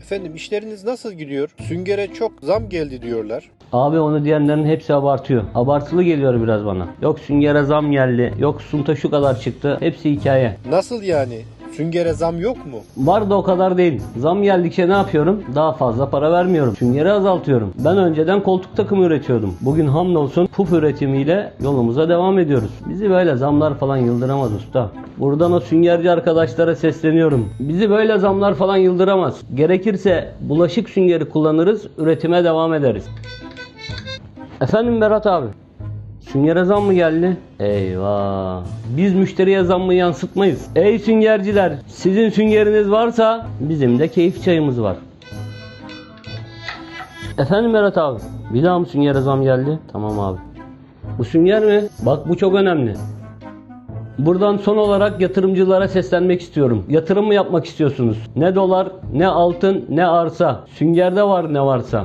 Efendim işleriniz nasıl gidiyor? Süngere çok zam geldi diyorlar. Abi onu diyenlerin hepsi abartıyor. Abartılı geliyor biraz bana. Yok süngere zam geldi. Yok sunta şu kadar çıktı. Hepsi hikaye. Nasıl yani? Süngere zam yok mu? Var da o kadar değil. Zam geldikçe ne yapıyorum? Daha fazla para vermiyorum. Süngeri azaltıyorum. Ben önceden koltuk takımı üretiyordum. Bugün hamdolsun puf üretimiyle yolumuza devam ediyoruz. Bizi böyle zamlar falan yıldıramaz usta. Buradan o süngerci arkadaşlara sesleniyorum. Bizi böyle zamlar falan yıldıramaz. Gerekirse bulaşık süngeri kullanırız, üretime devam ederiz. Efendim Berat abi. Süngere zam mı geldi? Eyvah. Biz müşteriye zammı yansıtmayız. Ey süngerciler, sizin süngeriniz varsa bizim de keyif çayımız var. Efendim Berat abi, bir daha mı süngere zam geldi? Tamam abi. Bu sünger mi? Bak bu çok önemli. Buradan son olarak yatırımcılara seslenmek istiyorum. Yatırım mı yapmak istiyorsunuz? Ne dolar, ne altın, ne arsa. Süngerde var ne varsa.